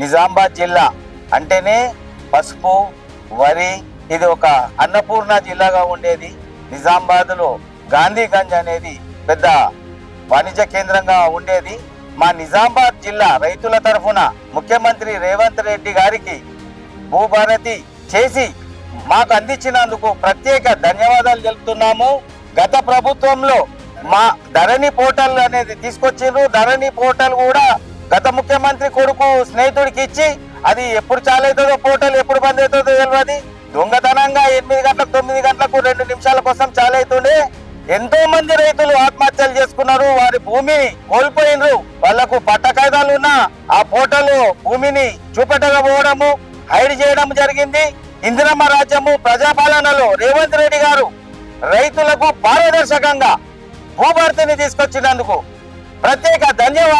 నిజామాబాద్ జిల్లా అంటేనే పసుపు వరి ఇది ఒక అన్నపూర్ణ జిల్లాగా ఉండేది. నిజామాబాద్లో గాంధీగంజ్ అనేది పెద్ద వాణిజ్య కేంద్రంగా ఉండేది. మా నిజామాబాద్ జిల్లా రైతుల తరఫున ముఖ్యమంత్రి రేవంత్ రెడ్డి గారికి భూభారతి చేసి మాకు అందించినందుకు ప్రత్యేక ధన్యవాదాలు తెలుపుతున్నాము. గత ప్రభుత్వంలో మా ధరణి పోర్టల్ అనేది తీసుకొచ్చిండ్రు. ధరణి పోర్టల్ కూడా గత ముఖ్యమంత్రి కొడుకు స్నేహితుడికి ఇచ్చి అది ఎప్పుడు చాలు అవుతుందో ఎప్పుడు బంద్ అవుతుందో తెలియదు దొంగతనంగా ఎనిమిది గంటలకు తొమ్మిది గంటలకు రెండు నిమిషాల కోసం చాలు ఎంతో మంది రైతులు ఆత్మహత్యలు చేసుకున్నారు. వారి భూమిని కోల్పోయినరు. వాళ్ళకు పట్ట కాయిదాలు ఉన్న ఆ పోటలు భూమిని చూపెట్టకపోవడము హైడ్ చేయడం జరిగింది. ఇందిరమ్మ రాజ్యము ప్రజాపాలనలో రేవంత్ రెడ్డి గారు రైతులకు పారదర్శకంగా భూభారతిని తీసుకొచ్చినందుకు ప్రత్యేక ధన్యవాదాలు.